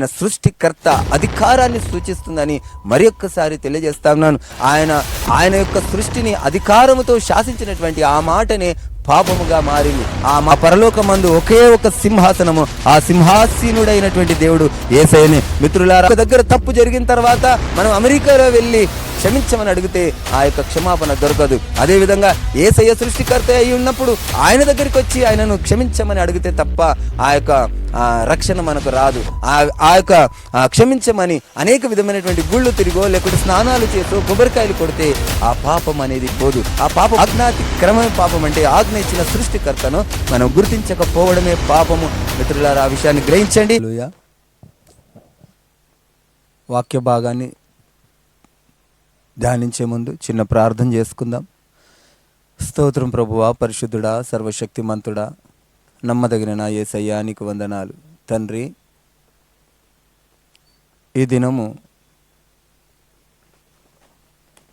ఆయన సృష్టికర్త అధికారాన్ని సూచిస్తుందని మరి ఒక్కసారి తెలియజేస్తా ఆయన ఆయన యొక్క సృష్టిని అధికారముతో శాసించినటువంటి ఆ మాటనే పాపముగా మారింది. ఆ మా పరలోకమందు ఒకే ఒక సింహాసనము. ఆ సింహాసీనుడైనటువంటి దేవుడు ఏసైని. మిత్రులారా దగ్గర తప్పు జరిగిన తర్వాత మనం అమెరికాలో వెళ్ళి క్షమించమని అడిగితే ఆ యొక్క క్షమాపణ దొరకదు. అదేవిధంగా ఏసయ్య సృష్టికర్త అయి ఉన్నప్పుడు ఆయన దగ్గరికి వచ్చి ఆయనను క్షమించమని అడిగితే తప్ప ఆ యొక్క రక్షణ మనకు రాదు. ఆ ఆ యొక్క క్షమించమని అనేక విధమైనటువంటి గుళ్ళు తిరిగో లేకుంటే స్నానాలు చేసో కొబ్బరికాయలు కొడితే ఆ పాపం అనేది పోదు. ఆ పాపం ఆజ్ఞాతి క్రమమే పాపం అంటే ఆజ్ఞ ఇచ్చిన సృష్టికర్తను మనం గుర్తించకపోవడమే పాపము. మిత్రులారా ఆ విషయాన్ని గ్రహించండి. వాక్య భాగాన్ని ధ్యానించే ముందు చిన్న ప్రార్థన చేసుకుందాం. స్తోత్రం ప్రభువా పరిశుద్ధుడా సర్వశక్తిమంతుడా నమ్మదగిన నా యేసయ్యా నీకు వందనాలు. తండ్రి ఈ దినము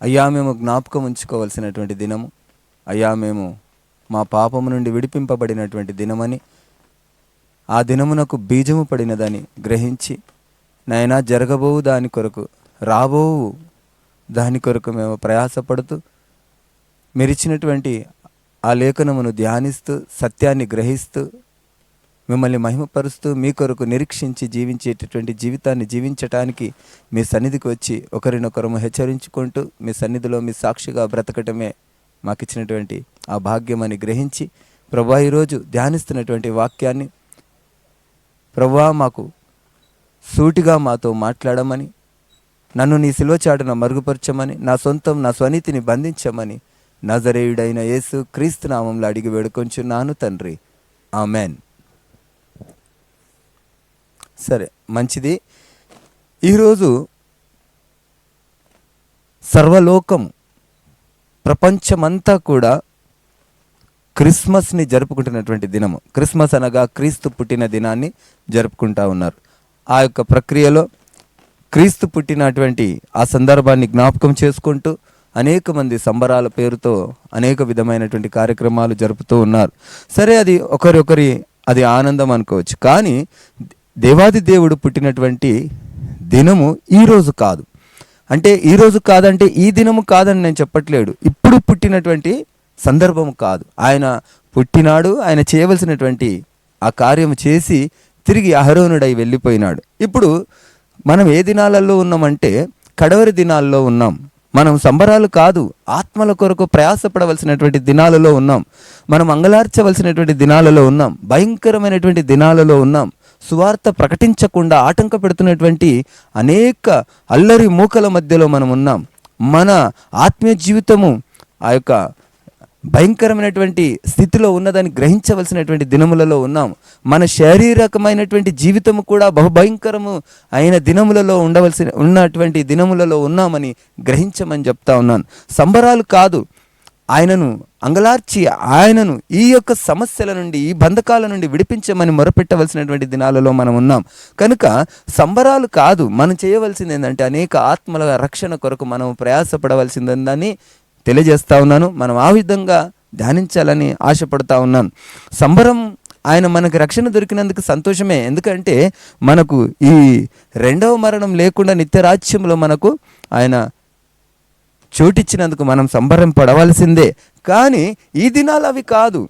అయ్యా మేము జ్ఞాపకం ఉంచుకోవలసినటువంటి దినము. అయ్యా మేము మా పాపము నుండి విడిపింపబడినటువంటి దినమని ఆ దినమునకు బీజము పడినదని గ్రహించి నాయనా జరగబోవు దాని కొరకు రాబోవు దాని కొరకు మేము ప్రయాసపడుతూ మీరిచ్చినటువంటి ఆ లేఖనమును ధ్యానిస్తూ సత్యాన్ని గ్రహిస్తూ మిమ్మల్ని మహిమపరుస్తూ మీ కొరకు నిరీక్షించి జీవించేటటువంటి జీవితాన్ని జీవించటానికి మీ సన్నిధికి వచ్చి ఒకరినొకరము హెచ్చరించుకుంటూ మీ సన్నిధిలో మీ సాక్షిగా బ్రతకటమే మాకు ఇచ్చినటువంటి ఆ భాగ్యమని గ్రహించి ప్రభా ఈరోజు ధ్యానిస్తున్నటువంటి వాక్యాన్ని ప్రభా మాకు సూటిగా మాతో మాట్లాడమని నన్ను నీ సిలువచాటున మరుగుపరచమని నా సొంతం నా స్వనీతిని బంధించమని నజరేయుడైన యేసు క్రీస్తు నామంలో అడిగి వేడుకొంచున్నాను తండ్రి. ఆమెన్. సరే మంచిది. ఈరోజు సర్వలోకం ప్రపంచమంతా కూడా క్రిస్మస్ని జరుపుకుంటున్నటువంటి దినము. క్రిస్మస్ అనగా క్రీస్తు పుట్టిన దినాన్ని జరుపుకుంటా ఉన్నారు. ఆ యొక్క ప్రక్రియలో క్రీస్తు పుట్టినటువంటి ఆ సందర్భాన్ని జ్ఞాపకం చేసుకుంటూ అనేక మంది సంబరాల పేరుతో అనేక విధమైనటువంటి కార్యక్రమాలు జరుపుతూ ఉన్నారు. సరే అది ఒకరొకరి అది ఆనందం అనుకోవచ్చు. కానీ దేవాది దేవుడు పుట్టినటువంటి దినము ఈరోజు కాదు. అంటే ఈరోజు కాదంటే ఈ దినము కాదని నేను చెప్పట్లేడు ఇప్పుడు పుట్టినటువంటి సందర్భం కాదు. ఆయన పుట్టినాడు ఆయన చేయవలసినటువంటి ఆ కార్యం చేసి తిరిగి అహరోనుడై వెళ్ళిపోయినాడు. ఇప్పుడు మనం ఏ దినాలలో ఉన్నామంటే కడవరి దినాల్లో ఉన్నాం. మనం సంబరాలు కాదు ఆత్మల కొరకు ప్రయాసపడవలసినటువంటి దినాలలో ఉన్నాం. మనం అంగలార్చవలసినటువంటి దినాలలో ఉన్నాం. భయంకరమైనటువంటి దినాలలో ఉన్నాం. సువార్త ప్రకటించకుండా ఆటంక పెడుతున్నటువంటి అనేక అల్లరి మూకల మధ్యలో మనం ఉన్నాం. మన ఆత్మీయ జీవితము ఆ యొక్క భయంకరమైనటువంటి స్థితిలో ఉన్నదని గ్రహించవలసినటువంటి దినములలో ఉన్నాం మన శారీరకమైనటువంటి జీవితము కూడా బహుభయంకరము అయిన దినములలో ఉండవలసిన ఉన్నటువంటి దినములలో ఉన్నామని గ్రహించమని చెప్తా ఉన్నాను. సంబరాలు కాదు ఆయనను అంగలార్చి ఆయనను ఈ యొక్క సమస్యల నుండి ఈ బంధకాల నుండి విడిపించమని మొరపెట్టవలసినటువంటి దినాలలో మనం ఉన్నాం. కనుక సంబరాలు కాదు మనం చేయవలసింది ఏంటంటే అనేక ఆత్మల రక్షణ కొరకు మనం ప్రయాసపడవలసిందని తెలియజేస్తా ఉన్నాను. మనం ఆ విధంగా ధ్యానించాలని ఆశపడతా ఉన్నాను. సంబరం ఆయన మనకు రక్షణ దొరికినందుకు సంతోషమే. ఎందుకంటే మనకు ఈ రెండవ మరణం లేకుండా నిత్యరాజ్యంలో మనకు ఆయన చోటిచ్చినందుకు మనం సంబరం పడవలసిందే. కానీ ఈ దినాలు అవి కాదు.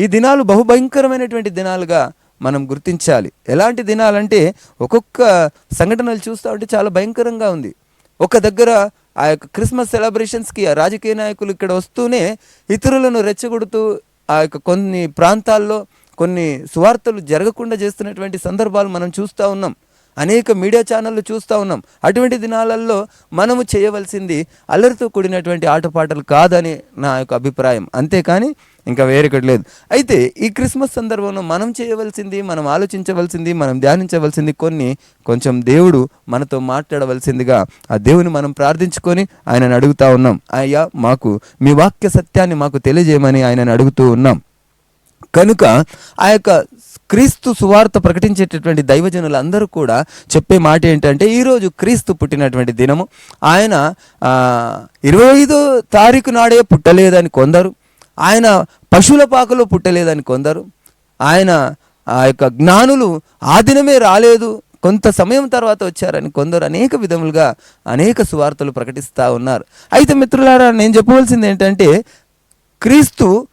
ఈ దినాలు బహుభయంకరమైనటువంటి దినాలుగా మనం గుర్తించాలి. ఎలాంటి దినాలంటే ఒక్కొక్క సంఘటనలు చూస్తూ ఉంటే చాలా భయంకరంగా ఉంది. ఒక దగ్గర ఆ యొక్క క్రిస్మస్ సెలబ్రేషన్స్కి ఆ రాజకీయ నాయకులు ఇక్కడ వస్తూనే ఇతరులను రెచ్చగొడుతూ ఆ యొక్క కొన్ని ప్రాంతాల్లో కొన్ని సువార్తలు జరగకుండా చేస్తున్నటువంటి సందర్భాలు మనం చూస్తూ ఉన్నాం. అనేక మీడియా ఛానళ్ళు చూస్తూ ఉన్నాం. అటువంటి దినాలలో మనము చేయవలసింది అల్లరితో కూడినటువంటి ఆటపాటలు కాదని నా యొక్క అభిప్రాయం. అంతేకాని ఇంకా వేరొకటి లేదు. అయితే ఈ క్రిస్మస్ సందర్భంలో మనం చేయవలసింది మనం ఆలోచించవలసింది మనం ధ్యానించవలసింది కొన్ని కొంచెం దేవుడు మనతో మాట్లాడవలసిందిగా ఆ దేవుని మనం ప్రార్థించుకొని ఆయనను అడుగుతా ఉన్నాం. అయ్యా మాకు మీ వాక్య సత్యాన్ని మాకు తెలియజేయమని ఆయనను అడుగుతూ ఉన్నాం. కనుక ఆ యొక్క క్రీస్తు సువార్త ప్రకటించేటటువంటి దైవజనులు అందరూ కూడా చెప్పే మాట ఏంటంటే ఈరోజు క్రీస్తు పుట్టినటువంటి దినము. ఆయన ఇరవై ఐదో తారీఖు నాడే పుట్టలేదని కొందరు. ఆయన పశువుల పాకలో పుట్టలేదని కొందరు. ఆయన ఆ యొక్క జ్ఞానులు ఆ దినమే రాలేదు. కొంత సమయం తర్వాత వచ్చారని కొందరు అనేక విధములుగా అనేక సువార్తలు ప్రకటిస్తూ ఉన్నారు. అయితే మిత్రులారా నేను చెప్పవలసింది ఏంటంటే క్రీస్తు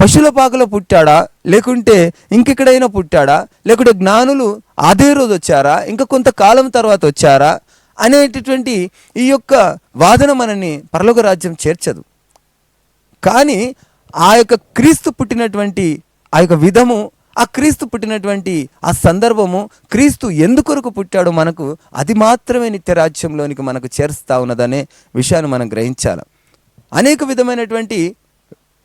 పశుల పాకలో పుట్టాడా? లేకుంటే ఇంకెక్కడైనా పుట్టాడా? లేకుంటే జ్ఞానులు అదే రోజు వచ్చారా? ఇంకా కొంతకాలం తర్వాత వచ్చారా? అనేటటువంటి ఈ యొక్క వాదన మనని పరలోక రాజ్యం చేర్చదు. కానీ ఆ యొక్క క్రీస్తు పుట్టినటువంటి ఆ యొక్క విధము ఆ క్రీస్తు పుట్టినటువంటి ఆ సందర్భము క్రీస్తు ఎందుకొరకు పుట్టాడో మనకు అది మాత్రమే నిత్యరాజ్యంలోనికి మనకు చేరుస్తా ఉన్నదనే విషయాన్ని మనం గ్రహించాలి. అనేక విధమైనటువంటి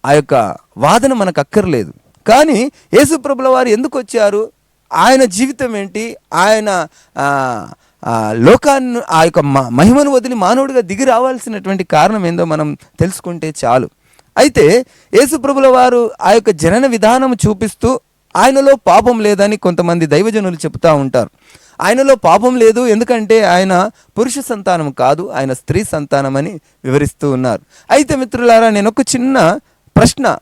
ఆ యొక్క వాదన మనకు అక్కర్లేదు. కానీ యేసుప్రభుల వారు ఎందుకు వచ్చారు? ఆయన జీవితం ఏంటి? ఆయన లోకాన్ని ఆ యొక్క మ- మహిమను వదిలి మానవుడిగా దిగి రావాల్సినటువంటి కారణం ఏందో మనం తెలుసుకుంటే చాలు. అయితే యేసుప్రభుల వారు ఆ యొక్క జనన విధానం చూపిస్తూ ఆయనలో పాపం లేదని కొంతమంది దైవజనులు చెప్తూ ఉంటారు. ఆయనలో పాపం లేదు ఎందుకంటే ఆయన పురుష సంతానం కాదు ఆయన స్త్రీ సంతానం అని వివరిస్తూ ఉన్నారు. అయితే మిత్రులారా నేను ఒక చిన్న ప్రశ్న.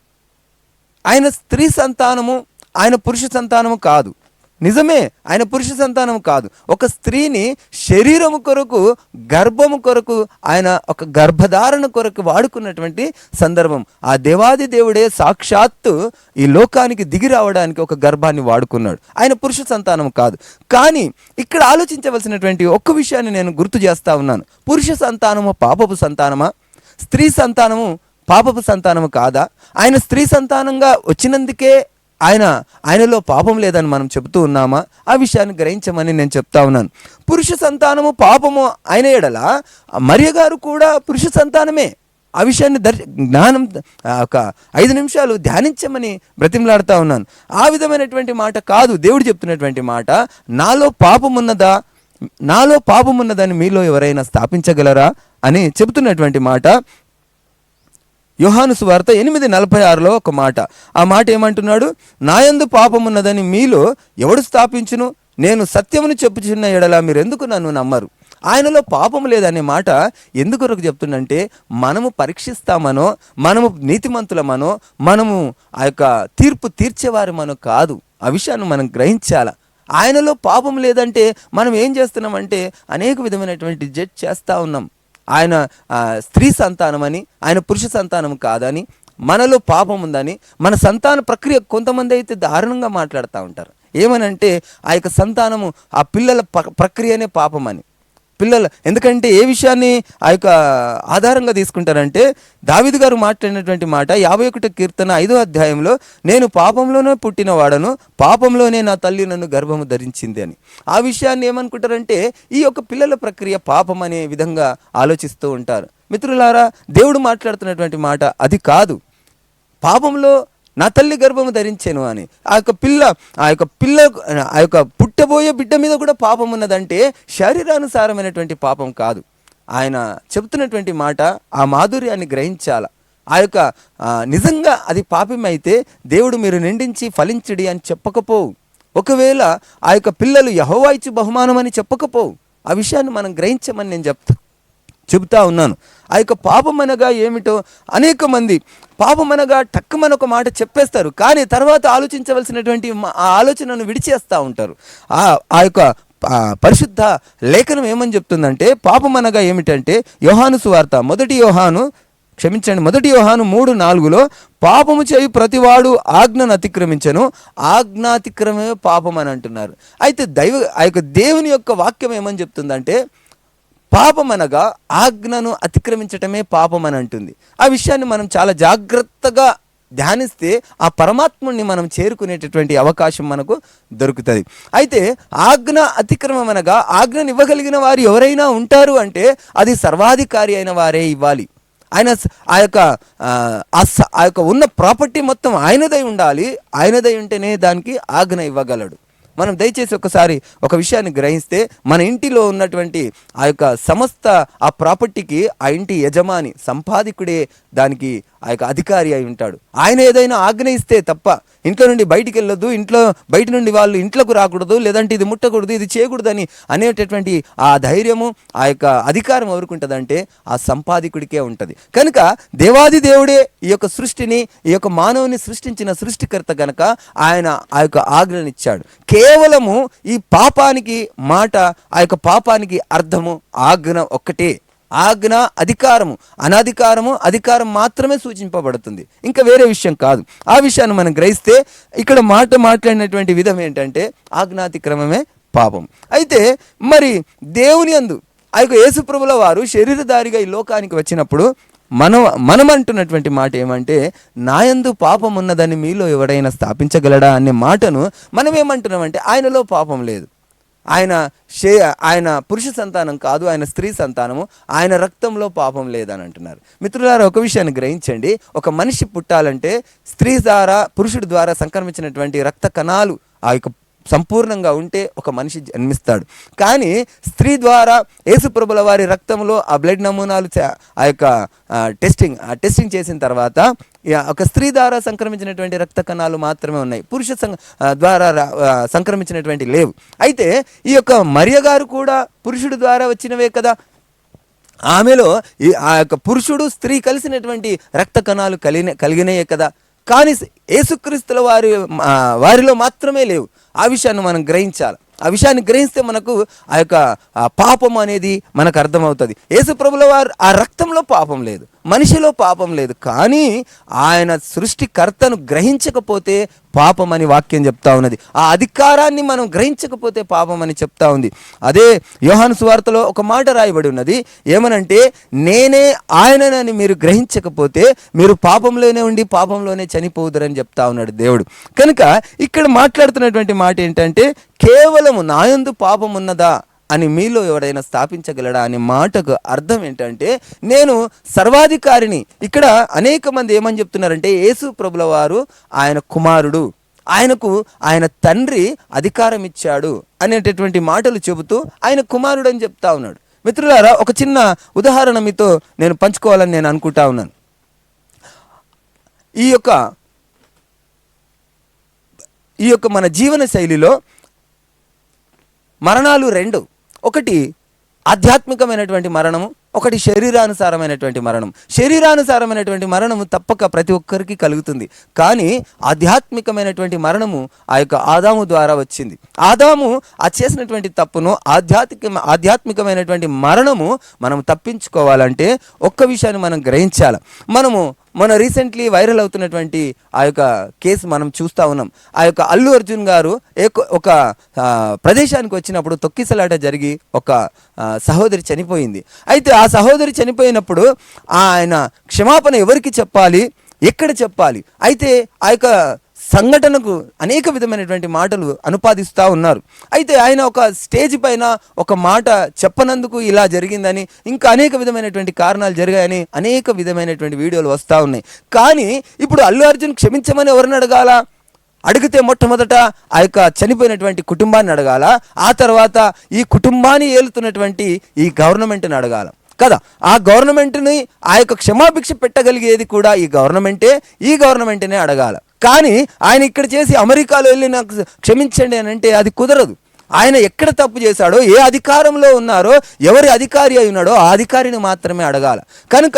ఆయన స్త్రీ సంతానము ఆయన పురుష సంతానము కాదు. నిజమే ఆయన పురుష సంతానము కాదు. ఒక స్త్రీని శరీరము కొరకు గర్భము కొరకు ఆయన ఒక గర్భధారణ కొరకు వాడుకున్నటువంటి సందర్భం. ఆ దేవాది దేవుడే సాక్షాత్తు ఈ లోకానికి దిగి రావడానికి ఒక గర్భాన్ని వాడుకున్నాడు. ఆయన పురుష సంతానం కాదు. కానీ ఇక్కడ ఆలోచించవలసినటువంటి ఒక్క విషయాన్ని నేను గుర్తు చేస్తా ఉన్నాను. పురుష సంతానము పాపపు సంతానమా? స్త్రీ సంతానము పాపపు సంతానము కాదా? ఆయన స్త్రీ సంతానంగా వచ్చినందుకే ఆయన ఆయనలో పాపం లేదని మనం చెబుతూ ఉన్నామా? ఆ విషయాన్ని గ్రహించమని నేను చెప్తా ఉన్నాను. పురుష సంతానము పాపము అయిన ఎడల? మరియ గారు కూడా పురుష సంతానమే. ఆ విషయాన్ని దర్ జ్ఞానం ఒక ఐదు నిమిషాలు ధ్యానించమని బ్రతిమలాడుతూ ఉన్నాను. ఆ విధమైనటువంటి మాట కాదు. దేవుడు చెప్తున్నటువంటి మాట నాలో పాపం ఉన్నదా నాలో పాపం ఉన్నదని మీలో ఎవరైనా స్థాపించగలరా? అని చెబుతున్నటువంటి మాట యోహాను సువార్త ఎనిమిది నలభై ఆరులో ఒక మాట. ఆ మాట ఏమంటున్నాడు? నాయందు పాపం ఉన్నదని మీలో ఎవడు స్థాపించును? నేను సత్యమును చెప్పుచున్న ఎడల మీరెందుకు నన్ను నమ్మరు? ఆయనలో పాపం లేదనే మాట ఎందుకొరకు చెప్తుందంటే మనము పరీక్షిస్తామనో మనము నీతిమంతులమనో మనము ఆ యొక్క తీర్పు తీర్చేవారమనో కాదు. ఆ విషయాన్ని మనం గ్రహించాల? ఆయనలో పాపం లేదంటే మనం ఏం చేస్తున్నామంటే అనేక విధమైనటువంటి జడ్జ్ చేస్తూ ఉన్నాం. ఆయన స్త్రీ సంతానమని ఆయన పురుష సంతానం కాదని మనలో పాపం ఉందని మన సంతాన ప్రక్రియ కొంతమంది అయితే దారుణంగా మాట్లాడుతూ ఉంటారు. ఏమనంటే ఆ యొక్క సంతానము ఆ పిల్లల ప- ప్రక్రియనే పాపం అని పిల్లలు ఎందుకంటే ఏ విషయాన్ని ఆ యొక్క ఆధారంగా తీసుకుంటారంటే దావిదు గారు మాట్లాడినటువంటి మాట యాభై ఒకటి కీర్తన ఐదో అధ్యాయంలో నేను పాపంలోనే పుట్టిన వాడను పాపంలోనే నా తల్లి నన్ను గర్భము ధరించింది అని. ఆ విషయాన్ని ఏమనుకుంటారంటే ఈ యొక్క పిల్లల ప్రక్రియ పాపం అనే విధంగా ఆలోచిస్తూ ఉంటారు. మిత్రులారా దేవుడు మాట్లాడుతున్నటువంటి మాట అది కాదు. పాపంలో నా తల్లి గర్భము ధరించాను అని. ఆ యొక్క పిల్ల ఆ యొక్క పిల్ల ఆ యొక్క పుట్టబోయే బిడ్డ మీద కూడా పాపం ఉన్నదంటే శరీరానుసారమైనటువంటి పాపం కాదు. ఆయన చెబుతున్నటువంటి మాట ఆ మాధుర్యాన్ని గ్రహించాల. ఆ యొక్క నిజంగా అది పాపమైతే దేవుడు మీరు నిండించి ఫలించడి అని చెప్పకపోవు ఒకవేళ ఆ యొక్క పిల్లలు యహోవా బహుమానం అని చెప్పకపోవు ఆ విషయాన్ని మనం గ్రహించమని నేను చెప్తాను చెబుతా ఉన్నాను. ఆ యొక్క పాపం అనగా ఏమిటో అనేక మంది పాపం అనగా టక్కుమని ఒక మాట చెప్పేస్తారు. కానీ తర్వాత ఆలోచించవలసినటువంటి మా- ఆ ఆలోచనను విడిచేస్తూ ఉంటారు. ఆ ఆ యొక్క పరిశుద్ధ లేఖనం ఏమని చెప్తుందంటే పాపం అనగా ఏమిటంటే యోహాను సువార్త మొదటి యోహాను క్షమించండి మొదటి యోహాను మూడు నాలుగులో పాపము చేయి ప్రతివాడు ఆజ్ఞను అతిక్రమించను ఆజ్ఞాతిక్రమే పాపం అని అంటున్నారు. అయితే దైవ ఆ యొక్క దేవుని యొక్క వాక్యం ఏమని చెప్తుందంటే పాపం అనగా ఆజ్ఞను అతిక్రమించటమే పాపం అని అంటుంది ఆ విషయాన్ని మనం చాలా జాగ్రత్తగా ధ్యానిస్తే ఆ పరమాత్ముడిని మనం చేరుకునేటటువంటి అవకాశం మనకు దొరుకుతుంది. అయితే ఆజ్ఞ అతిక్రమం అనగా ఆజ్ఞను ఇవ్వగలిగిన వారు ఎవరైనా ఉంటారు అంటే అది సర్వాధికారి అయిన వారే ఇవ్వాలి. ఆయన ఆ యొక్క ఆ యొక్క ఉన్న ప్రాపర్టీ మొత్తం ఆయనదై ఉండాలి. ఆయనదై ఉంటేనే దానికి ఆజ్ఞ ఇవ్వగలడు. మనం దయచేసి ఒకసారి ఒక విషయాన్ని గ్రహిస్తే మన ఇంటిలో ఉన్నటువంటి ఆ యొక్క సంస్థ ఆ ప్రాపర్టీకి ఆ ఇంటి యజమాని సంపాదికుడే దానికి ఆ యొక్క అధికారి అయి ఉంటాడు. ఆయన ఏదైనా ఆజ్ఞ ఇస్తే తప్ప ఇంట్లో నుండి బయటికి వెళ్ళొద్దు ఇంట్లో బయట నుండి వాళ్ళు ఇంట్లోకి రాకూడదు లేదంటే ఇది ముట్టకూడదు ఇది చేయకూడదని అనేటటువంటి ఆ ధైర్యము ఆ యొక్క అధికారం ఎవరికి ఉంటుందంటే ఆ సంపాదికుడికే ఉంటుంది. కనుక దేవాది దేవుడే ఈ యొక్క సృష్టిని ఈ యొక్క మానవుని సృష్టించిన సృష్టికర్త గనక ఆయన ఆ యొక్క ఆజ్ఞనిచ్చాడు కేవలము ఈ పాపానికి మాట ఆ యొక్క పాపానికి అర్థము ఆజ్ఞ ఒక్కటే. ఆజ్ఞ అధికారము అనధికారము అధికారం మాత్రమే సూచింపబడుతుంది. ఇంకా వేరే విషయం కాదు. ఆ విషయాన్ని మనం గ్రహిస్తే ఇక్కడ మాట మాట్లాడినటువంటి విధం ఏంటంటే ఆజ్ఞాతిక్రమమే పాపం. అయితే మరి దేవుని అందు ఆ యొక్క యేసుప్రభుల వారు శరీరధారిగా ఈ లోకానికి వచ్చినప్పుడు మనం మనం అంటున్నటువంటి మాట ఏమంటే నాయందు పాపం ఉన్నదని మీలో ఎవడైనా స్థాపించగలడా అనే మాటను మనం ఏమంటున్నామంటే ఆయనలో పాపం లేదు. ఆయన షే ఆయన పురుష సంతానం కాదు ఆయన స్త్రీ సంతానము ఆయన రక్తంలో పాపం లేదని అంటున్నారు మిత్రులారా ఒక విషయాన్ని గ్రహించండి. ఒక మనిషి పుట్టాలంటే స్త్రీ ద్వారా పురుషుడి ద్వారా సంక్రమించినటువంటి రక్త కణాలు ఆ యొక్క సంపూర్ణంగా ఉంటే ఒక మనిషి జన్మిస్తాడు. కానీ స్త్రీ ద్వారా యేసుప్రభుల వారి రక్తంలో ఆ బ్లడ్ నమూనాలు ఆ యొక్క టెస్టింగ్ ఆ టెస్టింగ్ చేసిన తర్వాత ఒక స్త్రీ ద్వారా సంక్రమించినటువంటి రక్త కణాలు మాత్రమే ఉన్నాయి. పురుష సం- ద్వారా సంక్రమించినటువంటి లేవు. అయితే ఈ యొక్క మరియ గారు కూడా పురుషుడు ద్వారా వచ్చినవే కదా. ఆమెలో ఈ ఆ యొక్క పురుషుడు స్త్రీ కలిసినటువంటి రక్త కణాలు కలిగిన కలిగినాయే కదా. కానీ యేసుక్రీస్తుల వారి వారిలో మాత్రమే లేవు. ఆ విషయాన్ని మనం గ్రహించాలి. ఆ విషయాన్ని గ్రహిస్తే మనకు ఆ యొక్క పాపం అనేది మనకు అర్థమవుతుంది. యేసు ప్రభుల వారు ఆ రక్తంలో పాపం లేదు. మనిషిలో పాపం లేదు. కానీ ఆయన సృష్టికర్తను గ్రహించకపోతే పాపం అని వాక్యం చెప్తా ఉన్నది. ఆ అధికారాన్ని మనం గ్రహించకపోతే పాపం అని చెప్తా ఉంది. అదే యోహాను సువార్తలో ఒక మాట రాయబడి ఉన్నది. ఏమనంటే నేనే ఆయననని మీరు గ్రహించకపోతే మీరు పాపంలోనే ఉండి పాపంలోనే చనిపోదురని చెప్తా ఉన్నాడు దేవుడు. కనుక ఇక్కడ మాట్లాడుతున్నటువంటి మాట ఏంటంటే కేవలము నాయందు పాపం ఉన్నదా అని మీలో ఎవడైనా స్థాపించగలడా అనే మాటకు అర్థం ఏంటంటే నేను సర్వాధికారిని. ఇక్కడ అనేక మంది ఏమని చెప్తున్నారంటే యేసు ప్రభుల వారు ఆయన కుమారుడు. ఆయనకు ఆయన తండ్రి అధికారం ఇచ్చాడు అనేటటువంటి మాటలు చెబుతూ ఆయన కుమారుడు అని చెప్తా ఉన్నాడు. మిత్రులారా ఒక చిన్న ఉదాహరణ మీతో నేను పంచుకోవాలని నేను అనుకుంటా ఉన్నాను. ఈ యొక్క ఈ యొక్క మన జీవన శైలిలో మరణాలు రెండు. ఒకటి ఆధ్యాత్మికమైనటువంటి మరణము ఒకటి శరీరానుసారమైనటువంటి మరణం. శరీరానుసారమైనటువంటి మరణము తప్పక ప్రతి ఒక్కరికి కలుగుతుంది. కానీ ఆధ్యాత్మికమైనటువంటి మరణము ఆ యొక్క ఆదాము ద్వారా వచ్చింది. ఆదాము ఆ చేసినటువంటి తప్పును ఆధ్యాత్మిక ఆధ్యాత్మికమైనటువంటి మరణము మనం తప్పించుకోవాలంటే ఒక్క విషయాన్ని మనం గ్రహించాలి. మనము మన రీసెంట్లీ వైరల్ అవుతున్నటువంటి ఆ యొక్క కేసు మనం చూస్తూ ఉన్నాం. ఆ యొక్క అల్లు అర్జున్ గారు ఒక ప్రదేశానికి వచ్చినప్పుడు తొక్కిసలాట జరిగి ఒక సహోదరి చనిపోయింది. అయితే ఆ సహోదరి చనిపోయినప్పుడు ఆయన క్షమాపణ ఎవరికి చెప్పాలి? ఎక్కడ చెప్పాలి? అయితే ఆ యొక్క సంఘటనకు అనేక విధమైనటువంటి మాటలు అనుపాదిస్తూ ఉన్నారు. అయితే ఆయన ఒక స్టేజ్ పైన ఒక మాట చెప్పనందుకు ఇలా జరిగిందని ఇంకా అనేక విధమైనటువంటి కారణాలు జరిగాయని అనేక విధమైనటువంటి వీడియోలు వస్తూ ఉన్నాయి. కానీ ఇప్పుడు అల్లు అర్జున్ క్షమించమని ఎవరిని అడగాల? అడిగితే మొట్టమొదట ఆ యొక్క చనిపోయినటువంటి కుటుంబాన్ని అడగాల. ఆ తర్వాత ఈ కుటుంబాన్ని ఏలుతున్నటువంటి ఈ గవర్నమెంట్ని అడగాల. కదా? ఆ గవర్నమెంట్ని ఆ యొక్క క్షమాభిక్ష పెట్టగలిగేది కూడా ఈ గవర్నమెంటే ఈ గవర్నమెంట్నే అడగాల. కానీ ఆయన ఇక్కడ చేసి అమెరికాలో వెళ్ళి నాకు క్షమించండి అని అంటే అది కుదరదు. ఆయన ఎక్కడ తప్పు చేశాడో ఏ అధికారంలో ఉన్నారో ఎవరి అధికారి అయి ఉన్నాడో ఆ అధికారిని మాత్రమే అడగాల. కనుక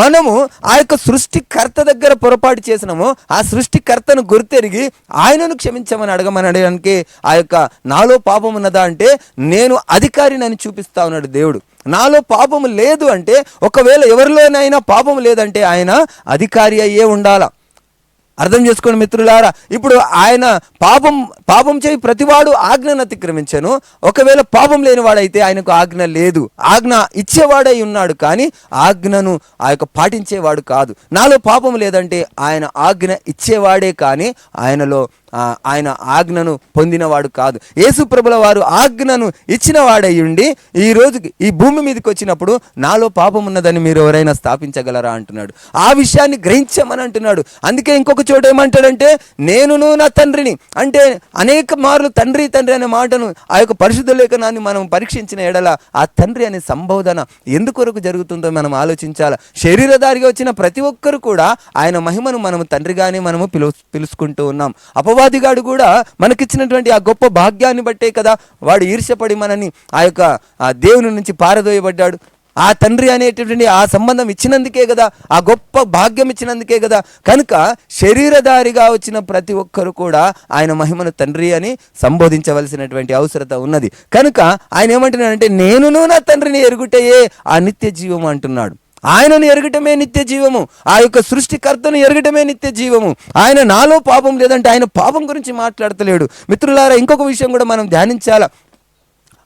మనము ఆ యొక్క సృష్టికర్త దగ్గర పొరపాటు చేసినామో ఆ సృష్టికర్తను గుర్తెరిగి ఆయనను క్షమించమని అడగమని అడగడానికి ఆ యొక్క నాలో పాపం ఉన్నదా అంటే నేను అధికారిని అని చూపిస్తా ఉన్నాడు దేవుడు. నాలో పాపము లేదు అంటే ఒకవేళ ఎవరిలోనైనా పాపం లేదంటే ఆయన అధికారి అయ్యే ఉండాలా. అర్థం చేసుకోండి మిత్రులారా. ఇప్పుడు ఆయన పాపం పాపం చేయి ప్రతివాడు ఆజ్ఞను అతిక్రమించను. ఒకవేళ పాపం లేనివాడైతే ఆయనకు ఆజ్ఞ లేదు. ఆజ్ఞ ఇచ్చేవాడై ఉన్నాడు కానీ ఆజ్ఞను ఆ యొక్క పాటించేవాడు కాదు. నాలో పాపం లేదంటే ఆయన ఆజ్ఞ ఇచ్చేవాడే కానీ ఆయనలో ఆయన ఆజ్ఞను పొందినవాడు కాదు. యేసుప్రభుల వారు ఆజ్ఞను ఇచ్చిన వాడై ఉండి ఈ రోజుకి ఈ భూమి మీదకి వచ్చినప్పుడు నాలో పాపం ఉన్నదని మీరు ఎవరైనా స్థాపించగలరా అంటున్నాడు. ఆ విషయాన్ని గ్రహించమని అంటున్నాడు. అందుకే ఇంకొక చోట ఏమంటాడంటే నేనును నా తండ్రిని. అంటే అనేక మార్లు తండ్రి తండ్రి అనే మాటను ఆ యొక్క పరిశుద్ధ లేఖనాన్ని మనం పరీక్షించిన ఎడల ఆ తండ్రి అనే సంబోధన ఎందుకొరకు జరుగుతుందో మనం ఆలోచించాలి? శరీరధారిగా వచ్చిన ప్రతి ఒక్కరు కూడా ఆయన మహిమను మనము తండ్రిగానే మనము పిలు పిలుచుకుంటూ ఉన్నాం. అపవా అపవాదిగాడు కూడా మనకిచ్చినటువంటి ఆ గొప్ప భాగ్యాన్ని బట్టే కదా వాడు ఈర్ష్యపడి మనని ఆ యొక్క ఆ దేవుని నుంచి పారదోయబడ్డాడు. ఆ తండ్రి అనేటటువంటి ఆ సంబంధం ఇచ్చినందుకే కదా ఆ గొప్ప భాగ్యం ఇచ్చినందుకే కదా. కనుక శరీరధారిగా వచ్చిన ప్రతి ఒక్కరు కూడా ఆయన మహిమను తండ్రి అని సంబోధించవలసినటువంటి అవసరత ఉన్నది. కనుక ఆయన ఏమంటున్నాడంటే నేనును నా తండ్రిని ఎరుగుటయే ఆ నిత్య జీవం అంటున్నాడు. ఆయనను ఎరగటమే నిత్య జీవము. ఆ యొక్క సృష్టికర్తను ఎరగటమే నిత్య జీవము. ఆయన నాలో పాపం లేదంటే ఆయన పాపం గురించి మాట్లాడతలేడు. మిత్రులారా ఇంకొక విషయం కూడా మనం ధ్యానించాలా?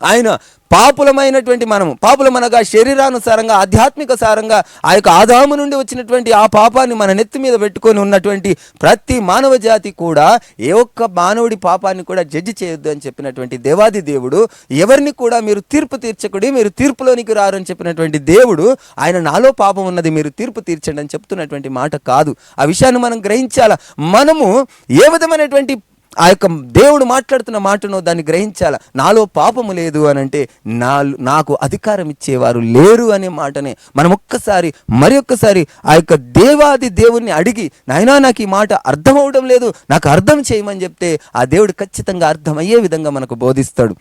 ఆయన పాపులమైనటువంటి మనము పాపులమనగా శరీరానుసారంగా ఆధ్యాత్మిక సారంగా ఆ యొక్క ఆదాము నుండి వచ్చినటువంటి ఆ పాపాన్ని మన నెత్తి మీద పెట్టుకొని ఉన్నటువంటి ప్రతి మానవ జాతి కూడా ఏ ఒక్క మానవుడి పాపాన్ని కూడా జడ్జి చేయొద్దు అని చెప్పినటువంటి దేవాది దేవుడు ఎవరిని కూడా మీరు తీర్పు తీర్చకుడి మీరు తీర్పులోనికి రారు అని చెప్పినటువంటి దేవుడు ఆయన నాలో పాపం ఉన్నది మీరు తీర్పు తీర్చండి అని చెప్తున్నటువంటి మాట కాదు. ఆ విషయాన్ని మనం గ్రహించాల? మనము ఏ విధమైనటువంటి ఆ యొక్క దేవుడు మాట్లాడుతున్న మాటను దాన్ని గ్రహించాల. నాలో పాపము లేదు అని అంటే నా నాకు అధికారం ఇచ్చేవారు లేరు అనే మాటనే. మనం ఒక్కసారి మరి ఒక్కసారి ఆ యొక్క దేవాది దేవుణ్ణి అడిగి నాయనా నాకు ఈ మాట అర్థం అవడం లేదు నాకు అర్థం చేయమని చెప్తే ఆ దేవుడు ఖచ్చితంగా అర్థమయ్యే విధంగా మనకు బోధిస్తాడు.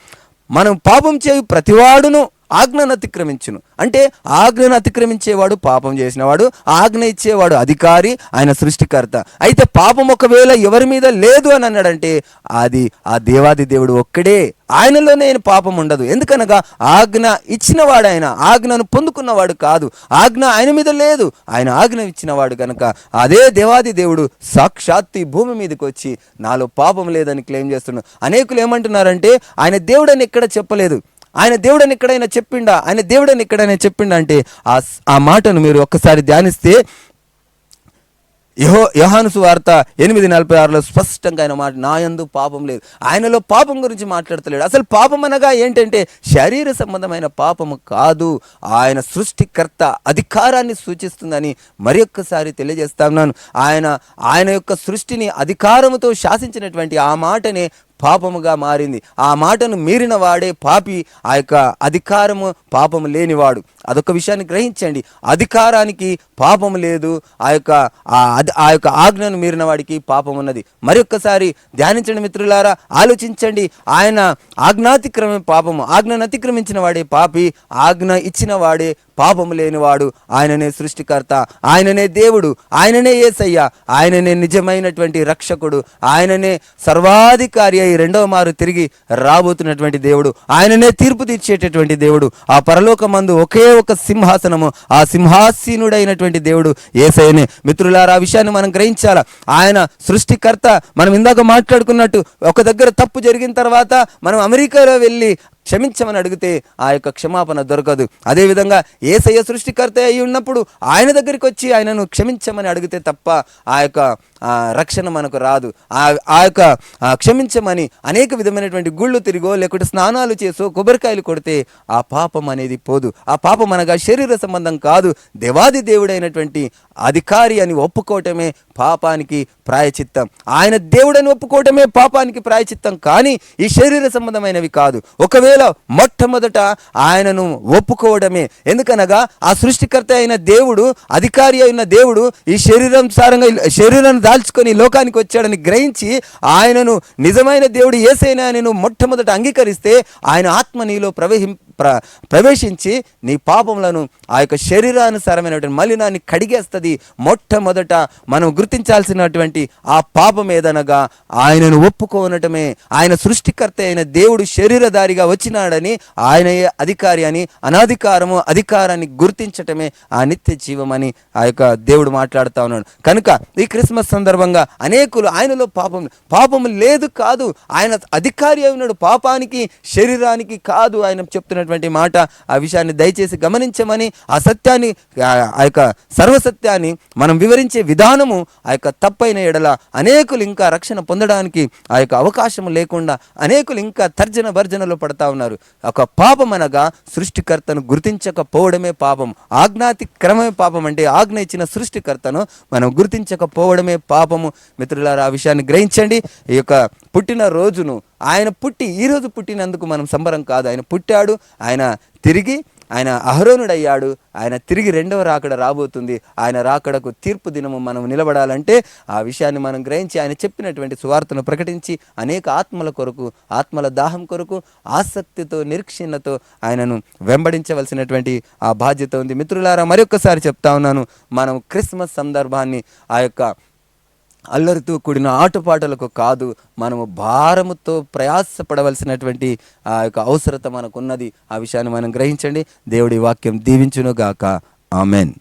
మనం పాపం చేయు ప్రతివాడును ఆజ్ఞను అతిక్రమించును. అంటే ఆజ్ఞను అతిక్రమించేవాడు పాపం చేసినవాడు ఆజ్ఞ ఇచ్చేవాడు అధికారి ఆయన సృష్టికర్త. అయితే పాపం ఒకవేళ ఎవరి మీద లేదు అని అన్నాడంటే అది ఆ దేవాది దేవుడు ఒక్కడే. ఆయనలోనే నేను పాపం ఉండదు. ఎందుకనగా ఆజ్ఞ ఇచ్చినవాడు ఆయన ఆజ్ఞను పొందుకున్నవాడు కాదు. ఆజ్ఞ ఆయన మీద లేదు. ఆయన ఆజ్ఞ ఇచ్చినవాడు కనుక అదే దేవాది దేవుడు సాక్షాత్తి భూమి మీదకి వచ్చి నాలో పాపం లేదని క్లెయిమ్ చేస్తున్నాడు. అనేకులు ఏమంటున్నారంటే ఆయన దేవుడని ఎక్కడ చెప్పలేదు. ఆయన దేవుడని ఎక్కడైనా చెప్పిండా? ఆయన దేవుడని ఎక్కడైనా చెప్పిండా అంటే ఆ ఆ మాటను మీరు ఒక్కసారి ధ్యానిస్తే యహో యోహాను వార్త ఎనిమిది నలభై ఆరులో స్పష్టంగా ఆయన మాట నాయందు పాపం లేదు. ఆయనలో పాపం గురించి మాట్లాడతలేడు. అసలు పాపం అనగా ఏంటంటే శరీర సంబంధమైన పాపము కాదు. ఆయన సృష్టికర్త అధికారాన్ని సూచిస్తుందని మరి ఒక్కసారి తెలియజేస్తాను ఆయన ఆయన యొక్క సృష్టిని అధికారముతో శాసించినటువంటి ఆ మాటనే పాపముగా మారింది. ఆ మాటను మీరిన వాడే పాపి ఆ యొక్క అధికారము పాపము లేనివాడు. అదొక విషయాన్ని గ్రహించండి. అధికారానికి పాపం లేదు. ఆ యొక్క ఆ యొక్క ఆజ్ఞను మీరిన వాడికి పాపం ఉన్నది. మరొక్కసారి ధ్యానించండి మిత్రులారా ఆలోచించండి. ఆయన ఆజ్ఞాతిక్రమే పాపము ఆజ్ఞను అతిక్రమించిన వాడే పాపి ఆజ్ఞ ఇచ్చిన వాడే పాపము లేనివాడు. ఆయననే సృష్టికర్త ఆయననే దేవుడు ఆయననే ఏసయ్య ఆయననే నిజమైనటువంటి రక్షకుడు ఆయననే సర్వాధికారి ఈ రెండవ మారు తిరిగి రాబోతున్నటువంటి దేవుడు. ఆయననే తీర్పు తీర్చేటటువంటి దేవుడు. ఆ పరలోకమందు ఒకే ఒక సింహాసనము. ఆ సింహాసీనుడైనటువంటి దేవుడు ఏసైనే. మిత్రులారా ఆ విషయాన్ని మనం గ్రహించాలా? ఆయన సృష్టికర్త. మనం ఇందాక మాట్లాడుకున్నట్టు ఒక దగ్గర తప్పు జరిగిన తర్వాత మనం అమెరికాలో వెళ్ళి క్షమించమని అడిగితే ఆ యొక్క క్షమాపణ దొరకదు. అదేవిధంగా ఏసయ్య సృష్టికర్త అయి ఉన్నప్పుడు ఆయన దగ్గరికి వచ్చి ఆయనను క్షమించమని అడిగితే తప్ప ఆ యొక్క ఆ, రక్షణ మనకు రాదు. ఆ ఆ యొక్క క్షమించమని అనేక విధమైనటువంటి గుళ్ళు తిరిగో లేకుంటే స్నానాలు చేసో కొబ్బరికాయలు కొడితే ఆ పాపం అనేది పోదు. ఆ పాపం అనగా శరీర సంబంధం కాదు. దేవాది దేవుడైనటువంటి అధికారి అని ఒప్పుకోవటమే పాపానికి ప్రాయచిత్తం. ఆయన దేవుడని ఒప్పుకోవటమే పాపానికి ప్రాయచిత్తం. కానీ ఈ శరీర సంబంధమైనవి కాదు. ఒకవేళ మొట్టమొదట ఆయనను ఒప్పుకోవడమే. ఎందుకనగా ఆ సృష్టికర్త అయిన దేవుడు అధికారి అయిన దేవుడు ఈ శరీరం సారంగా శరీరాన్ని దాల్చుకొని లోకానికి వచ్చాడని గ్రహించి ఆయనను నిజమైన దేవుడు ఏసైనా నేను మొట్టమొదట అంగీకరిస్తే ఆయన ఆత్మ నీలో ప్రవహిం ప్ర ప్రవేశించి నీ పాపములను ఆ యొక్క శరీరానుసారమైనటువంటి మలినాన్ని కడిగేస్తుంది. మొట్టమొదట మనం గుర్తించాల్సినటువంటి ఆ పాపం ఏదనగా ఆయనను ఒప్పుకోనటమే. ఆయన సృష్టికర్త అయిన దేవుడు శరీరధారిగా వచ్చి ఇచ్చినాడని ఆయనయే అధికారి అని అనాధికారము అధికారాన్ని గుర్తించటమే ఆ నిత్య జీవమని ఆ యొక్క దేవుడు మాట్లాడుతూ ఉన్నాడు. కనుక ఈ క్రిస్మస్ సందర్భంగా అనేకులు ఆయనలో పాపం పాపం లేదు కాదు. ఆయన అధికారి అయినాడు పాపానికి శరీరానికి కాదు ఆయన చెప్తున్నటువంటి మాట. ఆ విషయాన్ని దయచేసి గమనించమని ఆ సత్యాన్ని ఆ ఆ యొక్క సర్వసత్యాన్ని మనం వివరించే విధానము ఆ యొక్క తప్పైన ఎడల అనేకులు ఇంకా రక్షణ పొందడానికి ఆ యొక్క అవకాశం లేకుండా అనేకులు ఇంకా తర్జన భర్జనలో పడతా ఉన్నారు. ఒక పాపం అనగా సృష్టికర్తను గుర్తించకపోవడమే పాపం. ఆజ్ఞాతిక్రమమే పాపం అంటే ఆజ్ఞ ఇచ్చిన సృష్టికర్తను మనం గుర్తించకపోవడమే పాపము. మిత్రులారా ఆ విషయాన్ని గ్రహించండి. ఈ యొక్క పుట్టిన రోజును ఆయన పుట్టి ఈ రోజు పుట్టినందుకు మనం సంబరం కాదు. ఆయన పుట్టాడు ఆయన తిరిగి ఆయన అహరోనుడయ్యాడు. ఆయన తిరిగి రెండవ రాకడ రాబోతుంది. ఆయన రాకడకు తీర్పు దినము మనం నిలబడాలంటే ఆ విషయాన్ని మనం గ్రహించి ఆయన చెప్పినటువంటి సువార్తను ప్రకటించి అనేక ఆత్మల కొరకు ఆత్మల దాహం కొరకు ఆసక్తితో నిరీక్షణతో ఆయనను వెంబడించవలసినటువంటి ఆ బాధ్యత ఉంది. మిత్రులారా మరొకసారి చెప్తా ఉన్నాను. మనం క్రిస్మస్ సందర్భాన్ని ఆ యొక్క అల్లరితో కూడిన ఆటపాటలకు కాదు మనము భారముతో ప్రయాసపడవలసినటువంటి ఆ యొక్క అవసరత మనకున్నది. ఆ విషయాన్ని మనం గ్రహించండి. దేవుడి వాక్యం దీవించును గాక ఆమెన్.